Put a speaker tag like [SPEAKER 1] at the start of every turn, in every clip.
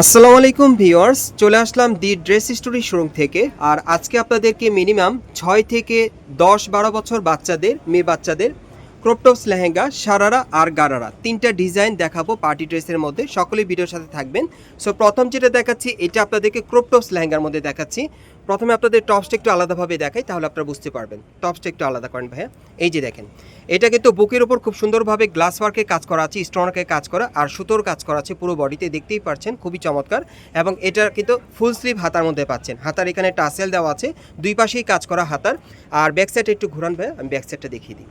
[SPEAKER 1] আসসালামু আলাইকুম ভিউয়ার্স, চলে আসলাম দি ড্রেস স্টোরি শোরুম থেকে। আর আজকে আপনাদেরকে মিনিমাম ছয় থেকে দশ বারো বছর বাচ্চাদের, মেয়ে বাচ্চাদের ক্রপটপস লেহেঙ্গা, সারারা আর গারারা তিনটা ডিজাইন দেখাবো পার্টি ড্রেসের মধ্যে। সকলেই ভিডিওর সাথে থাকবেন। সো প্রথম যেটা দেখাচ্ছি, এটা আপনাদেরকে ক্রপটপস লেহেঙ্গার মধ্যে দেখাচ্ছি। প্রথমে আপনাদের টপসটা একটু আলাদাভাবে দেখাই, তাহলে আপনারা বুঝতে পারবেন। টপসটা একটু আলাদা করেন ভাইয়া। এই যে দেখেন, এটা কিন্তু বুকের উপর খুব সুন্দরভাবে গ্লাস ওয়ার্কে কাজ করা আছে স্টোনকে কাজ করা, আর সুতোর কাজ করা আছে পুরো বডিতে দেখতেই পাচ্ছেন খুবই চমৎকার। এবং এটা কিন্তু ফুল স্লিভ হাতার মধ্যে পাচ্ছেন। হাতার এখানে টাসেল দেওয়া আছে, দুই পাশেই কাজ করা হাতার। আর ব্যাক সাইডে একটু ঘুরান ভাইয়া, আমি ব্যাক সাইডটা দেখিয়ে দিই।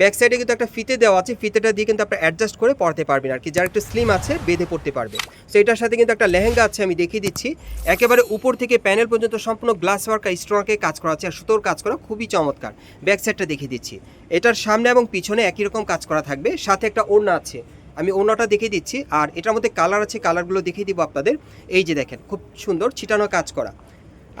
[SPEAKER 1] ব্যাক সাইডে কিন্তু একটা ফিতে দেওয়া আছে, ফিতেটা দিয়ে কিন্তু আপনি অ্যাডজাস্ট করে পড়তে পারবেন আর কি। যার একটু স্লিম আছে, বেঁধে পড়তে পারবে। সো এটার সাথে কিন্তু একটা লেহেঙ্গা আছে, আমি দেখিয়ে দিচ্ছি। একেবারে উপর থেকে প্যানেল পর্যন্ত সম্পূর্ণ গ্লাস ওয়ার্ক স্টোনকে কাজ করা আছে আর সুতোর কাজ করা খুবই চমৎকার। ব্যাক সাইডটা দেখিয়ে দিচ্ছি। এটার সামনে এবং পিছনে একই রকম কাজ করা থাকবে। সাথে একটা ওড়না আছে। আমি ওড়নাটা দেখিয়ে দিচ্ছি। আর এটার মধ্যে কালার আছে কালারগুলো দেখিয়ে দিব আপনাদের। এই যে দেখেন খুব সুন্দর ছিটানো কাজ করা।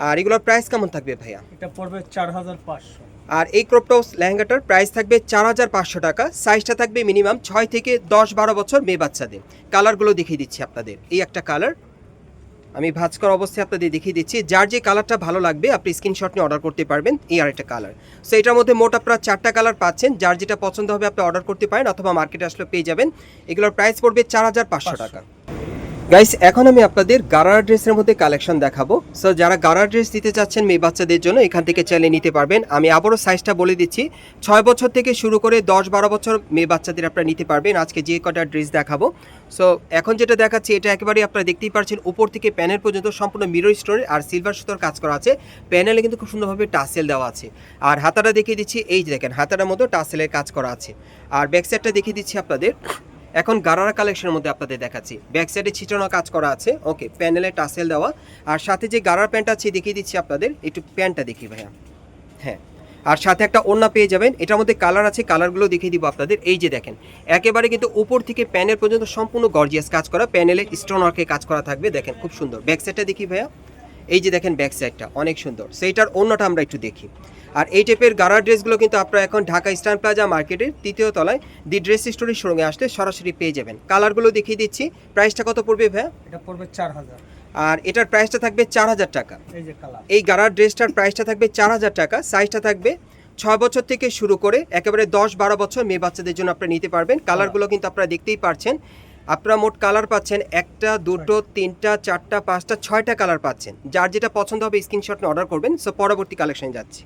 [SPEAKER 1] আর এগুলোর প্রাইস কেমন থাকবে ভাইয়া?
[SPEAKER 2] এটা পড়বে চার হাজার পাঁচশো।
[SPEAKER 1] আর এই ক্রপটপস লেহেঙ্গাটার প্রাইস থাকবে চার হাজার পাঁচশো টাকা। সাইজটা থাকবে মিনিমাম ছয় থেকে দশ বারো বছর মেয়ে বাচ্চাদের। কালারগুলো দেখিয়ে দিচ্ছি আপনাদের। এই একটা কালার আমি ভাজ করা অবস্থায় আপনাদের দেখিয়ে দিচ্ছি। যার যে কালারটা ভালো লাগবে আপনি স্ক্রিনশট নিয়ে অর্ডার করতে পারবেন। এই আরেকটা কালার সো এটার মধ্যে মোট আপনারা চারটা কালার পাচ্ছেন। যার যেটা পছন্দ হবে আপনি অর্ডার করতে পারেন অথবা মার্কেটে আসলে পেয়ে যাবেন। এগুলোর প্রাইস পড়বে চার হাজার পাঁচশো। টাকা। গাইস এখন আমি আপনাদের গারার ড্রেসের মধ্যে কালেকশন দেখাবো। সো যারা গারার ড্রেস দিতে চাচ্ছেন মেয়ে বাচ্চাদের জন্য, এখান থেকে চাইলে নিতে পারবেন। আমি আবারও সাইজটা বলে দিচ্ছি। ছয় বছর থেকে শুরু করে দশ বারো বছর মেয়ে বাচ্চাদের আপনারা নিতে পারবেন। আজকে যে কটা ড্রেস দেখাবো। সো এখন যেটা দেখাচ্ছি, এটা একেবারেই আপনারা দেখতেই পাচ্ছেন উপর থেকে প্যানেল পর্যন্ত সম্পূর্ণ মিরর স্টোনের আর সিলভার সুতোর কাজ করা আছে। প্যানেলে কিন্তু খুব সুন্দরভাবে টাসেল দেওয়া আছে। আর হাতাটা দেখিয়ে দিচ্ছি, এই যে দেখেন, হাতাটার মধ্যে টাসেলের কাজ করা আছে। আর ব্যাক সাইডটা দেখিয়ে দিচ্ছি আপনাদের। এখন গারারা কালেকশনের মধ্যে আপনাদের দেখাচ্ছি। ব্যাক সাইডে ছিটানো কাজ করা আছে। ওকে প্যানেলে টাসেল দেওয়া। আর সাথে যে গারার প্যান্ট আছে, দেখিয়ে দিচ্ছি আপনাদের। একটু প্যান্টটা দেখি ভাইয়া। হ্যাঁ। আর সাথে একটা ওড়না পেয়ে যাবেন। এটার মধ্যে কালার আছে কালারগুলো দেখিয়ে দিব আপনাদের। এই যে দেখেন, একেবারে কিন্তু উপর থেকে প্যানেল পর্যন্ত সম্পূর্ণ গর্জিয়াস কাজ করা। প্যানেলে স্টোন ওয়ার্কে কাজ করা থাকবে। দেখেন, খুব সুন্দর। ব্যাক সাইডটা দেখি ভাইয়া। এই যে দেখেন ব্যাক সাইডটা অনেক সুন্দর। সেইটার অন্যটা আমরা একটু দেখি। আর এই টাইপের গারার ড্রেসগুলো কিন্তু আপনারা এখন ঢাকা ইস্টার্ন প্লাজা মার্কেটের তৃতীয় তলায় দি ড্রেস স্টোরের শোরুমে আসলে সরাসরি পেয়ে যাবেন। কালারগুলো দেখিয়ে দিচ্ছি। প্রাইসটা কত পড়বে ভাইয়া?
[SPEAKER 2] এটা পড়বে চার হাজার।
[SPEAKER 1] আর এটার প্রাইসটা থাকবে চার হাজার টাকা।
[SPEAKER 2] এই যে কালার
[SPEAKER 1] এই গারার ড্রেসটার প্রাইসটা থাকবে চার হাজার টাকা। সাইজটা থাকবে ছয় বছর থেকে শুরু করে একেবারে দশ বারো বছর মেয়ে বাচ্চাদের জন্য আপনারা নিতে পারবেন। কালারগুলো কিন্তু আপনারা দেখতেই পারছেন। আপনারা মোট কালার পাচ্ছেন একটা, দুটো, তিনটা, চারটা, পাঁচটা, ছয়টা কালার পাচ্ছেন। যার যেটা পছন্দ হবে স্ক্রিনশট অর্ডার করবেন। সো পরবর্তী কালেকশনে যাচ্ছি।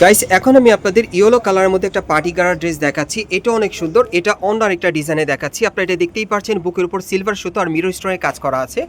[SPEAKER 1] গাইস এখন আমি আপনাদের ইয়েলো কালারের মধ্যে একটা পার্টি গারার ড্রেস দেখাচ্ছি। এটা অনেক সুন্দর। এটা অন্য আরেকটা ডিজাইনে দেখাচ্ছি। আপনারা এটা দেখতেই পাচ্ছেন, বুকের উপর সিলভার সুতো আর মিরো স্টোনের কাজ করা আছে।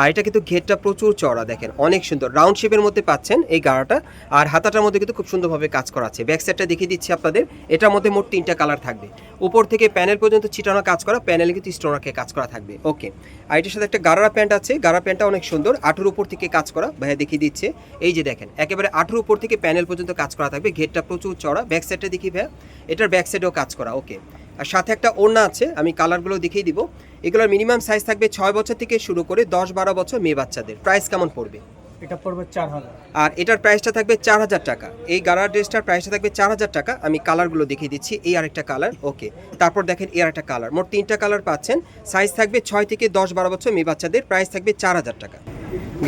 [SPEAKER 1] আর এটা কিন্তু ঘেরটা প্রচুর চড়া দেখেন, অনেক সুন্দর। রাউন্ড শেপের মধ্যে পাচ্ছেন এই গাড়াটা আর হাতাটার মধ্যে কিন্তু খুব সুন্দরভাবে কাজ করা আছে। ব্যাক সাইডটা দেখিয়ে দিচ্ছি আপনাদের। এটার মধ্যে মোট তিনটা কালার থাকবে। উপর থেকে প্যানেল পর্যন্ত ছিটানো কাজ করা প্যানেলে কিন্তু স্টোনারকে কাজ করা থাকবে। ওকে আর এটার সাথে একটা গাড়া প্যান্ট আছে। গাড়া প্যান্টটা অনেক সুন্দর। আঠুর উপর থেকে কাজ করা। ভাইয়া দেখিয়ে দিচ্ছে। এই যে দেখেন, একেবারে আঠুর উপর থেকে প্যানেল পর্যন্ত কাজ করা থাকবে ঘেরটা প্রচুর চড়া ব্যাক সাইডটা দেখি ভাইয়া। এটার ব্যাক সাইডেও কাজ করা ওকে আর সাথে একটা ওড়না আছে আমি কালারগুলো দেখিয়ে দিব। এগুলোর মিনিমাম সাইজ থাকবে ছয় বছর থেকে শুরু করে দশ বারো বছর মেয়ে বাচ্চাদের। প্রাইস কেমন পড়বে?
[SPEAKER 2] এটা পড়বে চার হাজার।
[SPEAKER 1] আর এটার প্রাইসটা থাকবে চার হাজার টাকা। এই গাড়ার ড্রেসটার প্রাইসটা থাকবে চার হাজার টাকা। আমি কালারগুলো দেখিয়ে দিচ্ছি এই আরেকটা কালার ওকে তারপর দেখেন এই আরেকটা কালার মোট তিনটা কালার পাচ্ছেন। সাইজ থাকবে ছয় থেকে দশ বারো বছর মেয়ে বাচ্চাদের। প্রাইস থাকবে চার হাজার টাকা।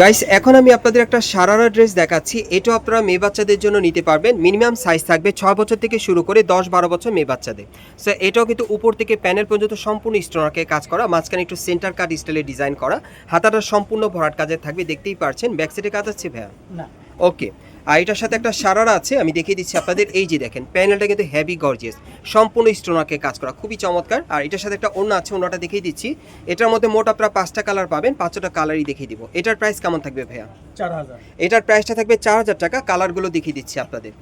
[SPEAKER 1] গাইস এখন আমি আপনাদের একটা সারারা ড্রেস দেখাচ্ছি। এটাও আপনারা মেয়ে বাচ্চাদের জন্য নিতে পারবেন। মিনিমাম সাইজ থাকবে ছয় বছর থেকে শুরু করে দশ বারো বছর মেয়ে বাচ্চাদের। সো এটাও কিন্তু উপর থেকে প্যানেল পর্যন্ত সম্পূর্ণ স্টোনারকে কাজ করা। মাঝখানে একটু সেন্টার কাট স্টাইলে ডিজাইন করা। হাতাটা সম্পূর্ণ ভরাট কাজের থাকবে দেখতেই পারছেন। ব্যাকসাইডে কাজ আছে
[SPEAKER 2] ভ্যা
[SPEAKER 1] ওকে আর এটার সাথে একটা সারারা আছে আমি দেখিয়ে দিচ্ছি আপনাদের। এই যে দেখেন প্যানেলটা কিন্তু হেভি গর্জিয়াস সম্পূর্ণ স্টোনাকে কাজ করা খুবই চমৎকার। আর এটার সাথে একটা অন্য আছে অন্যটা দেখিয়ে দিচ্ছি। এটার মধ্যে মোট আপনারা পাঁচটা কালার পাবেন পাঁচটা কালারই দেখিয়ে দিব। এটার প্রাইস কেমন থাকবে ভাইয়া?
[SPEAKER 2] চার হাজার।
[SPEAKER 1] এটার প্রাইসটা থাকবে চার হাজার টাকা কালারগুলো দেখিয়ে দিচ্ছি আপনাদের।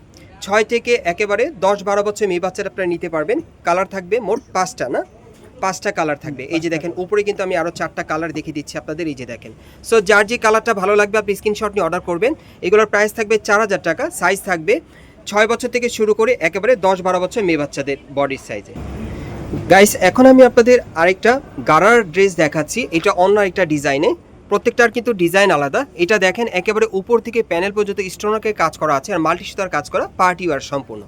[SPEAKER 1] ছয় থেকে একেবারে দশ বারো বছর মেয়ে বাচ্চারা আপনারা নিতে পারবেন। কালার থাকবে মোট পাঁচটা না? পাঁচটা কালার থাকবে। এই যে দেখেন উপরে কিন্তু আমি আরও চারটা কালার দেখিয়ে দিচ্ছি আপনাদের। এই যে দেখেন। সো যার যে কালারটা ভালো লাগবে আপনি স্ক্রিনশট নিয়ে অর্ডার করবেন। এগুলোর প্রাইস থাকবে চার হাজার টাকা সাইজ থাকবে ছয় বছর থেকে শুরু করে একেবারে দশ বারো বছর মেয়ে বাচ্চাদের বডির সাইজে গাইস এখন আমি আপনাদের আরেকটা গারার ড্রেস দেখাচ্ছি। এটা অন্য আরেকটা ডিজাইনে প্রত্যেকটার কিন্তু ডিজাইন আলাদা। এটা দেখেন একেবারে উপর থেকে প্যানেল পর্যন্ত স্টোনাকে কাজ করা আছে আর মাল্টি সুতার কাজ করা পার্টি ওয়ার সম্পূর্ণ।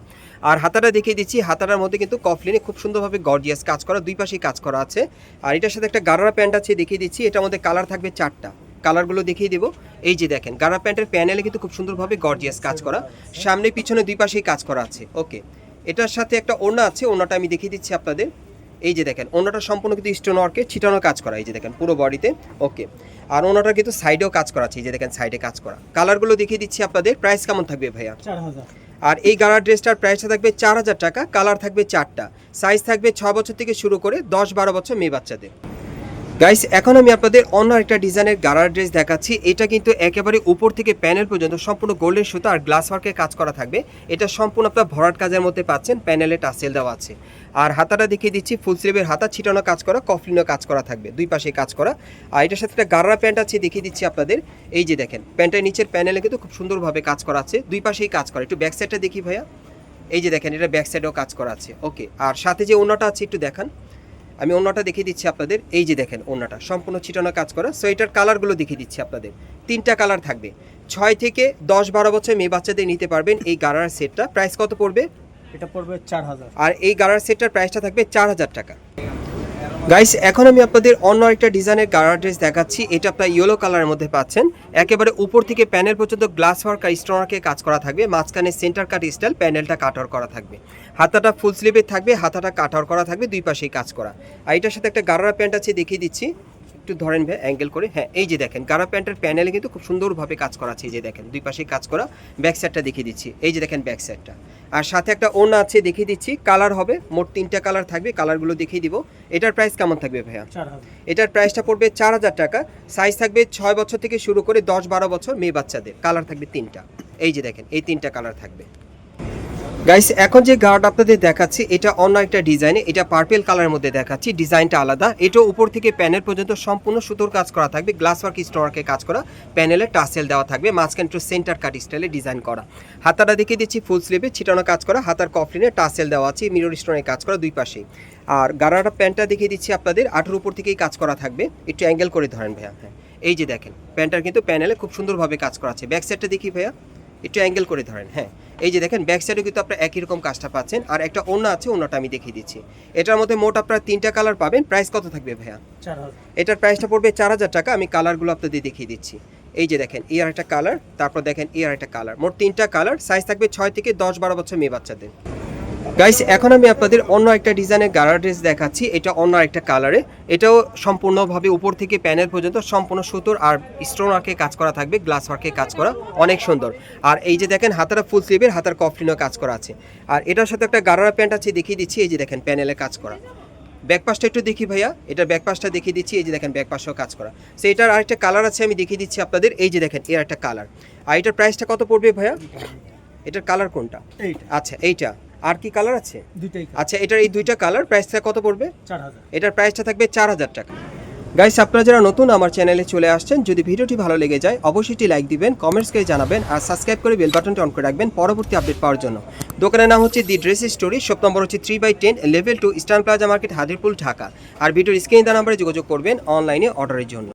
[SPEAKER 1] আর হাতাটা দেখিয়ে দিচ্ছি, হাতাটার মধ্যে কিন্তু কফলিনে খুব সুন্দরভাবে গর্জিয়াস কাজ করা, দুই পাশেই কাজ করা আছে। আর এটার সাথে একটা গারারা প্যান্ট আছে, দেখিয়ে দিচ্ছি, এটার মধ্যে কালার থাকবে চারটা। কালারগুলো দেখিয়ে দেবো। এই যে দেখেন গারা প্যান্টের প্যানেলে কিন্তু খুব সুন্দরভাবে গর্জিয়াস কাজ করা। সামনে, পিছনে দুই পাশেই কাজ করা আছে। ওকে এটার সাথে একটা ওড়না আছে, ওড়নাটা আমি দেখিয়ে দিচ্ছি আপনাদের। এই যে দেখেন ওনাটা সম্পূর্ণ কিন্তু স্টোন ওয়ার্কে ছিটানো কাজ করা, এই যে দেখেন, পুরো বডিতে ওকে আর ওনাটা কিন্তু সাইডেও কাজ করা আছে, এই যে দেখেন সাইডে কাজ করা। কালারগুলো দেখিয়ে দিচ্ছি আপনাদের। প্রাইস কেমন থাকবে ভাইয়া?
[SPEAKER 2] চার হাজার।
[SPEAKER 1] আর এই গালার ড্রেসটার প্রাইসটা থাকবে চার হাজার টাকা কালার থাকবে চারটা সাইজ থাকবে ছ বছর থেকে শুরু করে দশ বারো বছর মেয়ে বাচ্চাদের। গাইস এখন আমি আপনাদের অন্য একটা ডিজাইনের গারার ড্রেস দেখাচ্ছি। এটা কিন্তু একেবারে উপর থেকে প্যানেল পর্যন্ত সম্পূর্ণ গোল্ডেন সুতা আর গ্লাস ওয়ার্কের কাজ করা থাকবে। এটা সম্পূর্ণ আপনার ভরাট কাজের মধ্যে পাচ্ছেন প্যানেলে টাসেল দেওয়া আছে। আর হাতাটা দেখিয়ে দিচ্ছি ফুল স্লিভের হাতা, ছিটানো কাজ করা কফলিনো কাজ করা থাকবে, দুই পাশে কাজ করা। আর এটার সাথে একটা গাররা প্যান্ট আছে, দেখিয়ে দিচ্ছি আপনাদের। এই যে দেখেন প্যান্টের নিচের প্যানেলে কিন্তু খুব সুন্দরভাবে কাজ করা আছে, দুই পাশেই কাজ করা। একটু ব্যাক সাইডটা দেখি ভাইয়া। এই যে দেখেন, এটা ব্যাক সাইডেও কাজ করা আছে। ওকে আর সাথে যে ওনাটা আছে, একটু দেখান। আমি অন্যটা দেখিয়ে দিচ্ছি আপনাদের। এই যে দেখেন অন্যটা সম্পূর্ণ ছিটানো কাজ করা। সো এটার কালারগুলো দেখিয়ে দিচ্ছি আপনাদের। তিনটা কালার থাকবে। ছয় থেকে দশ বারো বছর মেয়ে বাচ্চাদের নিতে পারবেন এই গারার সেটটা। প্রাইস কত পড়বে?
[SPEAKER 2] এটা পড়বে চার হাজার।
[SPEAKER 1] আর এই গারার সেটটার প্রাইসটা থাকবে চার হাজার টাকা। গাইস এখন আমি আপনাদের অন্য একটা ডিজাইনের গারার ড্রেস দেখাচ্ছি। এটা আপনার ইয়েলো কালারের মধ্যে পাচ্ছেন। একেবারে উপর থেকে প্যানেল পর্যন্ত গ্লাস ওয়ার্ক আর স্টোনারকে কাজ করা থাকবে। মাঝখানে সেন্টার কাট স্টাইল প্যানেলটা কাটার করা থাকবে। হাতাটা ফুল স্লিভে থাকবে, হাতাটা কাটার করা থাকবে, দুই পাশেই কাজ করা। আর এটার সাথে একটা গারারা প্যান্ট আছে, দেখিয়ে দিচ্ছি। একটু ধরেন ভাই অ্যাঙ্গেল করে। হ্যাঁ এই যে দেখেন গারা প্যান্টের প্যানেলে কিন্তু খুব সুন্দরভাবে কাজ করা আছে এই যে দেখেন দুই পাশে কাজ করা ব্যাক সাইডটা দেখিয়ে দিচ্ছি। এই যে দেখেন ব্যাক সাইডটা আর সাথে একটা ওনা আছে দেখিয়ে দিচ্ছি কালার হবে মোট তিনটা কালার থাকবে কালারগুলো দেখিয়ে দিব। এটার প্রাইস কেমন থাকবে ভাইয়া? এটার প্রাইসটা পড়বে চার হাজার টাকা। সাইজ থাকবে ছয় বছর থেকে শুরু করে দশ বারো বছর মেয়ে বাচ্চাদের। কালার থাকবে তিনটা। এই যে দেখেন এই তিনটা কালার থাকবে। গাইস এখন যে গার্ড আপনাদের দেখাচ্ছি, এটা অন্য একটা ডিজাইনে এটা পার্পেল কালারের মধ্যে দেখাচ্ছি ডিজাইনটা আলাদা। এটা উপর থেকে প্যানেল পর্যন্ত সম্পূর্ণ সুতোর কাজ করা থাকবে গ্লাস ওয়ার্ক স্টোয়ার্কে কাজ করা প্যানেলে টাসেল দেওয়া থাকবে, মাঝখান একটু সেন্টার কাট স্টাইলে ডিজাইন করা। হাতাটা দেখিয়ে দিচ্ছি ফুল স্লিভে ছিটানো কাজ করা, হাতার কফলিনে টাসেল দেওয়া আছে মিরর স্টোনে কাজ করা দুই পাশে। আর গারাটা প্যান্টটা দেখিয়ে দিচ্ছি আপনাদের আঠের উপর থেকেই কাজ করা থাকবে, একটু অ্যাঙ্গেল করে ধরেন ভাইয়া হ্যাঁ। এই যে দেখেন প্যান্টটার কিন্তু প্যানেলে খুব সুন্দরভাবে কাজ করা আছে। ব্যাক সাইডটা দেখি ভাইয়া। একটু অ্যাঙ্গেল করে ধরেন হ্যাঁ। এই যে দেখেন ব্যাক সাইডে কিন্তু আপনার একই রকম কাজটা পাচ্ছেন। আর একটা ওনা আছে ওনাটা আমি দেখিয়ে দিচ্ছি। এটার মধ্যে মোট আপনার তিনটা কালার পাবেন। প্রাইস কত থাকবে ভাইয়া? এটার প্রাইসটা পড়বে চার হাজার টাকা। আমি কালারগুলো আপনাদের দেখিয়ে দিচ্ছি। এই যে দেখেন এর একটা কালার তারপর দেখেন এর একটা কালার মোট তিনটা কালার সাইজ থাকবে ছয় থেকে দশ বারো বছর মেয়ে বাচ্চাদের। গাইস এখন আমি আপনাদের অন্য একটা ডিজাইনের গারার ড্রেস দেখাচ্ছি। এটা অন্য একটা কালারে এটাও সম্পূর্ণভাবে উপর থেকে প্যানেল পর্যন্ত সম্পূর্ণ সুতোর আর স্টোন ওয়ার্কে কাজ করা থাকবে গ্লাস ওয়ার্কে কাজ করা। অনেক সুন্দর। আর এই যে দেখেন হাতারা ফুল স্লিভের হাতার কফলিনও কাজ করা আছে। আর এটার সাথে একটা গারারা প্যান্ট আছে দেখিয়ে দিচ্ছি। এই যে দেখেন প্যানেলে কাজ করা। ব্যাকপাসটা একটু দেখি ভাইয়া। এটা ব্যাকপাসটা দেখিয়ে দিচ্ছি। এই যে দেখেন ব্যাকপাসেও কাজ করা। সো এটার আরেকটা কালার আছে আমি দেখিয়ে দিচ্ছি আপনাদের। এই যে দেখেন এর একটা কালার আর এটার প্রাইসটা কত পড়বে ভাইয়া? এটার কালার কোনটা? আচ্ছা এইটা। আর কি কালার আছে?
[SPEAKER 2] দুইটাই
[SPEAKER 1] আচ্ছা এটার এই দুইটা কালার প্রাইসটা কত পড়বে?
[SPEAKER 2] চার হাজার।
[SPEAKER 1] এটার প্রাইসটা থাকবে চার হাজার টাকা। গাইস আপনারা যারা নতুন আমার চ্যানেলে চলে আসছেন যদি ভিডিওটি ভালো লেগে যায় অবশ্যই লাইক দিবেন কমেন্টস করে জানাবেন আর সাবস্ক্রাইব করে বেল বাটনটি অন করে রাখবেন পরবর্তী আপডেট পাওয়ার জন্য। দোকানের নাম হচ্ছে the dress story shop number হচ্ছে three by ten level two eastern plaza market Hazirpul Dhaka আর ভিডিওর স্ক্রিন দেওয়া নাম্বারে যোগাযোগ করবেন অনলাইনে অর্ডারের জন্য।